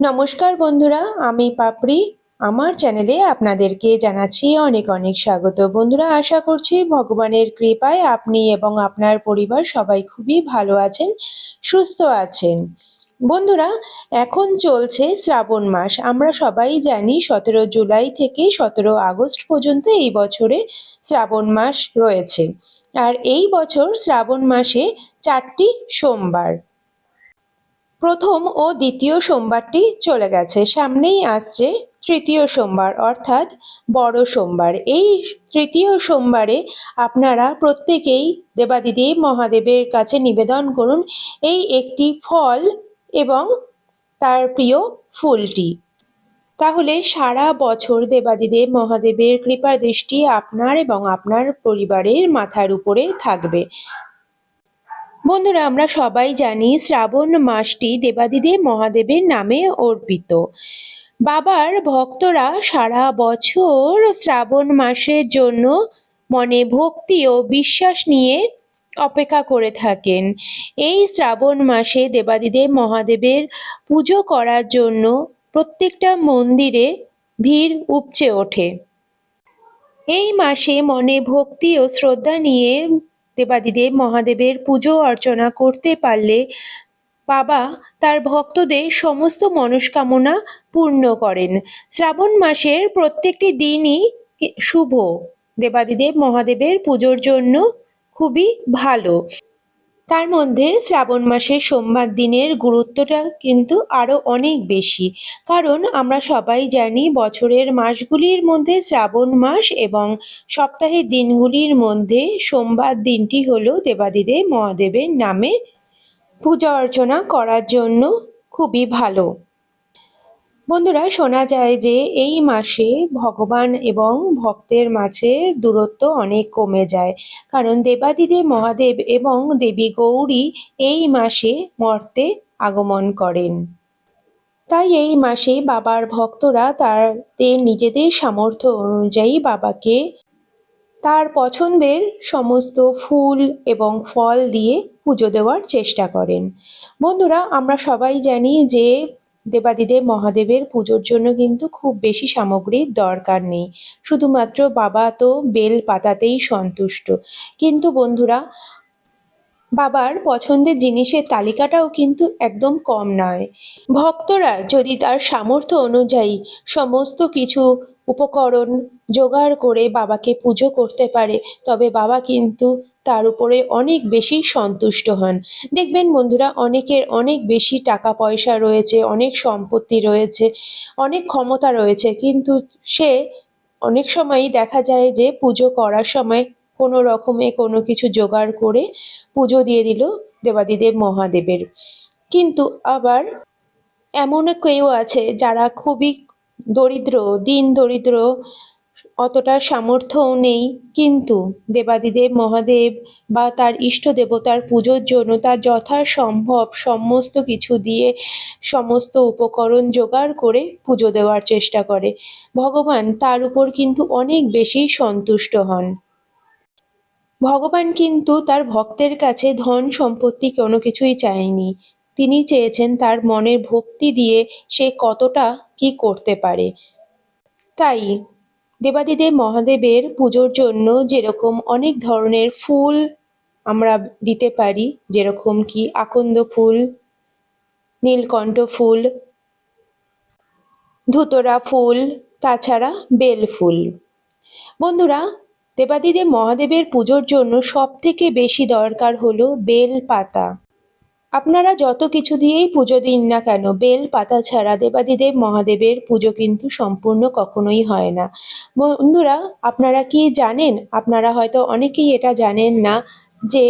নমস্কার বন্ধুরা, আমি পাপড়ি। আমার চ্যানেলে আপনাদেরকে জানাচ্ছি অনেক অনেক স্বাগত। বন্ধুরা, আশা করছি ভগবানের কৃপায় আপনি এবং আপনার পরিবার সবাই খুবই ভালো আছেন, সুস্থ আছেন। বন্ধুরা, এখন চলছে শ্রাবণ মাস। আমরা সবাই জানি সতেরো জুলাই থেকে সতেরো আগস্ট পর্যন্ত এই বছরে শ্রাবণ মাস রয়েছে। আর এই বছর শ্রাবণ মাসে চারটি সোমবার। প্রথম ও দ্বিতীয় সোমবারটি চলে গেছে। সামনেই আসছে তৃতীয় সোমবার, অর্থাৎ বড় সোমবার। এই তৃতীয় সোমবারে আপনারা প্রত্যেকেই দেবাদিদেব মহাদেবের কাছে নিবেদন করুন এই একটি ফল এবং তার প্রিয় ফুলটি। তাহলে সারা বছর দেবাদিদেব মহাদেবের কৃপা দৃষ্টি আপনার এবং আপনার পরিবারের মাথার উপরে থাকবে। বন্ধুরা, আমরা সবাই জানি শ্রাবণ মাসটি দেবাদিদেব মহাদেবের নামে অর্পিত। বাবার ভক্তরা সারা বছর শ্রাবণ মাসের জন্য মনে ভক্তি ও বিশ্বাস নিয়ে অপেক্ষা করে থাকেন। এই শ্রাবণ মাসে দেবাদিদেব মহাদেবের পুজো করার জন্য প্রত্যেকটা মন্দিরে ভিড় উপচে ওঠে। এই মাসে মনে ভক্তি ও শ্রদ্ধা নিয়ে দেবাদিদেব মহাদেবের পুজো অর্চনা করতে পারলে বাবা তার ভক্তদের সমস্ত মনস্কামনা পূর্ণ করেন। শ্রাবণ মাসের প্রত্যেকটি দিনই শুভ। দেবাদিদেব মহাদেবের পুজোর জন্য খুবই ভালো। তার মধ্যে শ্রাবণ মাসের সোমবার দিনের গুরুত্বটা কিন্তু আরও অনেক বেশি। কারণ আমরা সবাই জানি বছরের মাসগুলির মধ্যে শ্রাবণ মাস এবং সপ্তাহের দিনগুলির মধ্যে সোমবার দিনটি হলো দেবাদিদেব মহাদেবের নামে পূজা অর্চনা করার জন্য খুবই ভালো। বন্ধুরা, শোনা যায় যে এই মাসে ভগবান এবং ভক্তের মাঝে দূরত্ব অনেক কমে যায়। কারণ দেবাদিদেব মহাদেব এবং দেবী গৌরী এই মাসে মর্তে আগমন করেন। তাই এই মাসে বাবার ভক্তরা তাদের নিজেদের সামর্থ্য অনুযায়ী বাবাকে তার পছন্দের সমস্ত ফুল এবং ফল দিয়ে পুজো দেওয়ার চেষ্টা করেন। বন্ধুরা, আমরা সবাই জানি যে দেবাদিদেব মহাদেবের পুজোর জন্য কিন্তু খুব বেশি সামগ্রীর দরকার নেই। শুধুমাত্র বাবা তো বেল পাতাতেই সন্তুষ্ট। কিন্তু বন্ধুরা, বাবার পছন্দের জিনিসের তালিকাটাও কিন্তু একদম কম নয়। ভক্তরা যদি তার সামর্থ্য অনুযায়ী সমস্ত কিছু উপকরণ জোগাড় করে বাবাকে পুজো করতে পারে, তবে বাবা কিন্তু তার উপরে অনেক বেশি সন্তুষ্ট হন। দেখবেন বন্ধুরা, অনেকের অনেক বেশি টাকা পয়সা রয়েছে, অনেক সম্পত্তি রয়েছে, অনেক ক্ষমতা রয়েছে, কিন্তু সে অনেক সময়ই দেখা যায় যে পুজো করার সময় কোনো রকমে কোনো কিছু জোগাড় করে পুজো দিয়ে দিল দেবাদিদেব মহাদেবের। কিন্তু আবার এমনও কেউ আছে যারা খুবই দরিদ্র, দিন দরিদ্র অতটা সামর্থ্যও নেই, কিন্তু দেবাদিদেব মহাদেব বা তার ইষ্ট দেবতার পুজোর জন্য তার যথাসম্ভব সমস্ত কিছু দিয়ে সমস্ত উপকরণ জোগাড় করে পুজো দেওয়ার চেষ্টা করে। ভগবান তার উপর কিন্তু অনেক বেশি সন্তুষ্ট হন। ভগবান কিন্তু তার ভক্তের কাছে ধন সম্পত্তি কোনো কিছুই চায়নি। তিনি চেয়েছেন তার মনের ভক্তি দিয়ে সে কতটা কি করতে পারে। তাই দেবাদিদেব মহাদেবের পুজোর জন্য যেরকম অনেক ধরনের ফুল আমরা দিতে পারি, যেরকম কি আকন্দ ফুল, নীলকণ্ঠ ফুল, ধুতরা ফুল, তাছাড়া বেল ফুল। বন্ধুরা, দেবাদিদেব মহাদেবের পুজোর জন্য সব থেকে বেশি দরকার হলো বেল পাতা। আপনারা যত কিছু দিয়েই পুজো দিন না কেন, বেল, পাতা ছাড়া দেবাদিদেব মহাদেবের পুজো কিন্তু সম্পূর্ণ কখনোই হয় না। বন্ধুরা, আপনারা কি জানেন? আপনারা হয়তো অনেকেই এটা জানেন না যে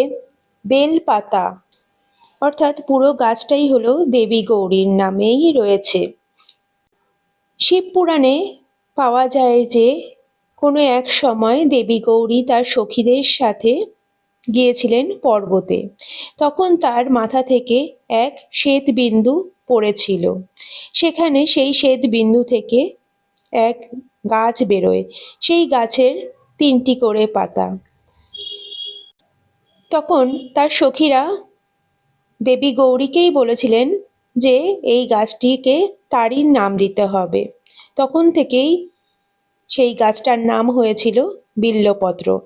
বেল, পাতা, অর্থাৎ পুরো গাছটাই হলো দেবী গৌরীর নামেই রয়েছে। শিব পুরাণে পাওয়া যায় যে কোনো এক সময় দেবী গৌরী তার সখীদের সাথে গিয়েছিলেন পর্বতে। তখন তার মাথা থেকে এক শ্বেত বিন্দু পড়েছিল। সেখানে সেই শ্বেত বিন্দু থেকে এক গাছ বেরোয়। সেই গাছের তিনটি করে পাতা। তখন তার সখীরা দেবী গৌরীকেই বলেছিলেন যে, এই গাছটিকে তারই নাম দিতে হবে। তখন থেকেই সেই গাছটার নাম হয়েছিল বিল্লপত্র।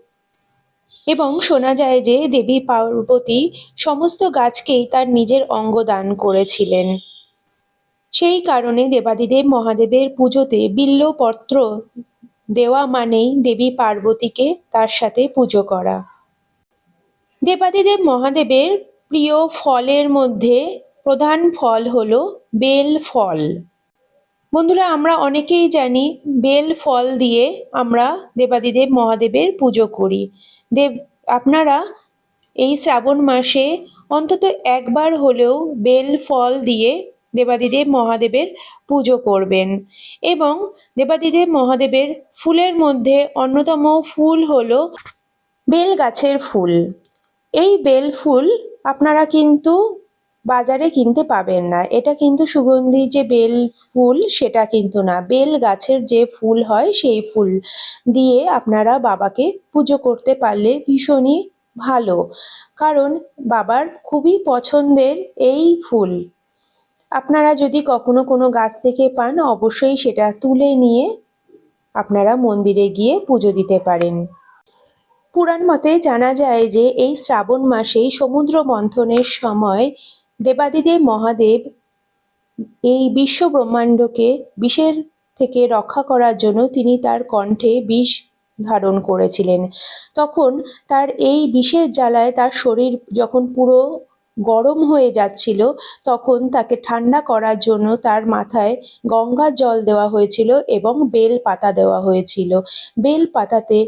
এবং শোনা যায় যে দেবী পার্বতী সমস্ত গাছকেই তার নিজের অঙ্গ দান করেছিলেন। সেই কারণে দেবাদিদেব মহাদেবের পুজোতে বিল্লপত্র দেওয়া মানেই দেবী পার্বতীকে তার সাথে পুজো করা। দেবাদিদেব মহাদেবের প্রিয় ফলের মধ্যে প্রধান ফল হলো বেল ফল। বন্ধুরা, আমরা অনেকেই জানি বেল ফল দিয়ে আমরা দেবাদিদেব মহাদেবের পুজো করি। দেব, আপনারা এই শ্রাবণ মাসে অন্তত একবার হলেও বেল ফল দিয়ে দেবাদিদেব মহাদেবের পুজো করবেন এবং দেবাদিদেব মহাদেবের ফুলের মধ্যে অন্যতম ফুল হল বেল গাছের ফুল। এই বেল ফুল আপনারা কিন্তু বাজারে কিনতে পাবেন না। এটা কিন্তু সুগন্ধি যে বেল ফুল, সেটা কিন্তু না। বেল গাছের যে ফুল হয়, সেই ফুল দিয়ে আপনারা বাবাকে পুজো করতে পারলে ভীষণই ভালো। কারণ বাবার খুবই পছন্দের এই ফুল। আপনারা যদি কখনো কোনো গাছ থেকে পান, অবশ্যই সেটা তুলে নিয়ে আপনারা মন্দিরে গিয়ে পুজো দিতে পারেন। পুরাণ মতে জানা যায় যে, এই শ্রাবণ মাসেই সমুদ্র মন্থনের সময় দেবাদিদেব মহাদেব এই বিশ্ব ব্রহ্মাণ্ডকে বিষের থেকে রক্ষা করার জন্য তিনি তার কণ্ঠে বিষ ধারণ করেছিলেন। তখন তার এই বিষের জ্বালায় তার শরীর যখন পুরো গরম হয়ে যাচ্ছিল, তখন তাকে ঠান্ডা করার জন্য তার মাথায় গঙ্গা জল দেওয়া হয়েছিল এবং বেল পাতা দেওয়া হয়েছিল। বেল পাতাতে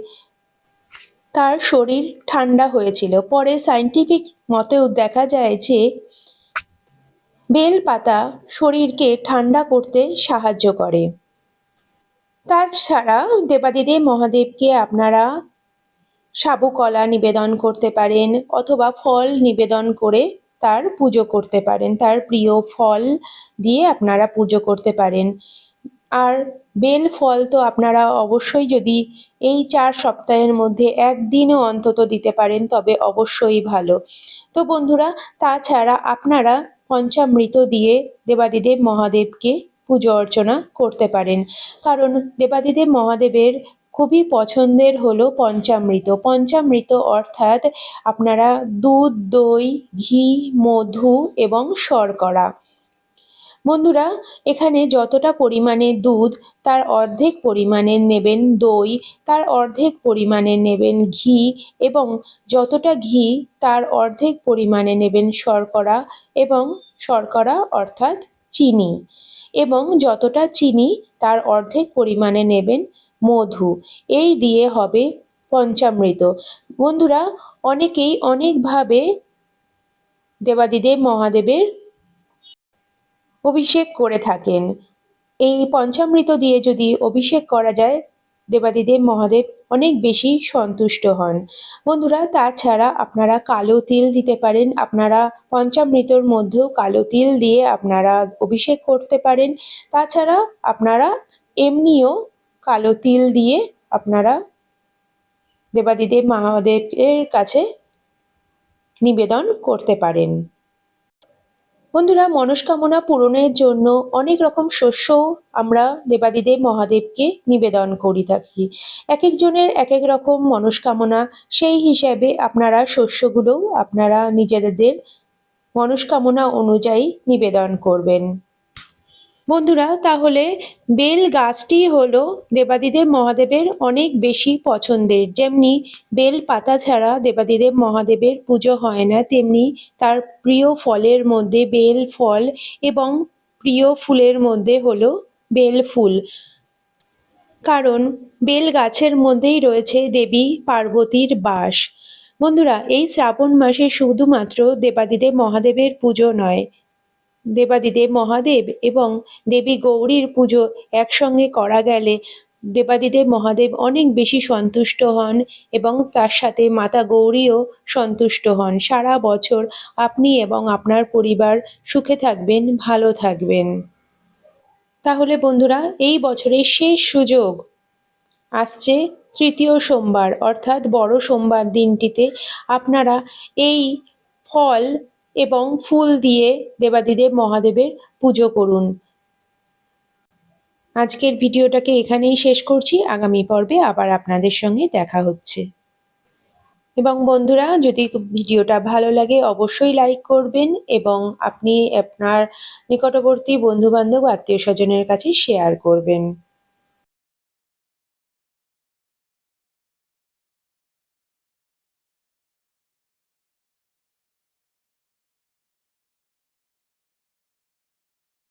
তার শরীর ঠান্ডা হয়েছিল। পরে সাইন্টিফিক মতেও দেখা যায় যে বেল পাতা শরীরকে ঠান্ডা করতে সাহায্য করে। তাছাড়া দেবাদিদেব মহাদেবকে আপনারা সাবু কলা নিবেদন করতে পারেন অথবা ফল নিবেদন করে তার পুজো করতে পারেন, তার প্রিয় ফল দিয়ে আপনারা পুজো করতে পারেন। আর বেল ফল তো আপনারা অবশ্যই যদি এই চার সপ্তাহের মধ্যে একদিনও অন্তত দিতে পারেন, তবে অবশ্যই ভালো। তো বন্ধুরা, তাছাড়া আপনারা পঞ্চামৃত দিয়ে দেবাদিদেব মহাদেবকে পুজো অর্চনা করতে পারেন। কারণ দেবাদিদেব মহাদেবের খুবই পছন্দের হলো পঞ্চামৃত। পঞ্চামৃত অর্থাৎ আপনারা দুধ, দই, ঘি, মধু এবং শর্করা। বন্ধুরা, এখানে যতটা পরিমাণে দুধ, তার অর্ধেক পরিমাণে নেবেন দই, তার অর্ধেক পরিমাণে নেবেন ঘি এবং যতটা ঘি, তার অর্ধেক পরিমাণে নেবেন শর্করা এবং শর্করা অর্থাৎ চিনি এবং যতটা চিনি, তার অর্ধেক পরিমাণে নেবেন মধু। এই দিয়ে হবে পঞ্চামৃত। বন্ধুরা, অনেকেই অনেকভাবে দেবাদিদেব মহাদেবের অভিষেক করে থাকেন। এই পঞ্চামৃত দিয়ে যদি অভিষেক করা যায়, দেবাদিদেব মহাদেব অনেক বেশি সন্তুষ্ট হন। বন্ধুরা, তাছাড়া আপনারা কালো তিল দিতে পারেন, আপনারা পঞ্চামৃতর মধ্যেও কালো তিল দিয়ে আপনারা অভিষেক করতে পারেন। তাছাড়া আপনারা এমনিও কালো তিল দিয়ে আপনারা দেবাদিদেব মহাদেবের কাছে নিবেদন করতে পারেন। বন্ধুরা, মনস্কামনা পূরণের জন্য অনেক রকম শস্য আমরা দেবাদিদেব মহাদেবকে নিবেদন করি থাকি। এক একজনের এক এক রকম মনস্কামনা, সেই হিসাবে আপনারা শস্যগুলোও আপনারা নিজেদের মনস্কামনা অনুযায়ী নিবেদন করবেন। বন্ধুরা, তাহলে বেল গাছটি হলো দেবাদিদেব মহাদেবের অনেক বেশি পছন্দের। যেমনি বেল পাতা ছাড়া দেবাদিদেব মহাদেবের পুজো হয় না, তেমনি তার প্রিয় ফলের মধ্যে বেল ফল এবং প্রিয় ফুলের মধ্যে হলো বেল ফুল। কারণ বেল গাছের মধ্যেই রয়েছে দেবী পার্বতীর বাস। বন্ধুরা, এই শ্রাবণ মাসে শুধুমাত্র দেবাদিদেব মহাদেবের পুজো নয় দেবাদিদেব মহাদেব এবং দেবী গৌরীর পুজো একসঙ্গে করা গেলে দেবাদিদেব মহাদেব অনেক বেশি সন্তুষ্ট হন এবং তার সাথে মাতা গৌরীও সন্তুষ্ট হন। সারা বছর আপনি এবং আপনার পরিবার সুখে থাকবেন, ভালো থাকবেন। তাহলে বন্ধুরা, এই বছরের শেষ সুযোগ আসছে তৃতীয় সোমবার, অর্থাৎ বড় সোমবার দিনটিতে। আপনারা এই ফল এবং ফুল দিয়ে দেবাদিদেব মহাদেবের পুজো করুন। আজকের ভিডিওটাকে এখানেই শেষ করছি। আগামী পর্বে আবার আপনাদের সঙ্গে দেখা হচ্ছে। এবং বন্ধুরা, যদি ভিডিওটা ভালো লাগে, অবশ্যই লাইক করবেন এবং আপনি আপনার নিকটবর্তী বন্ধুবান্ধব, আত্মীয় স্বজনের কাছে শেয়ার করবেন।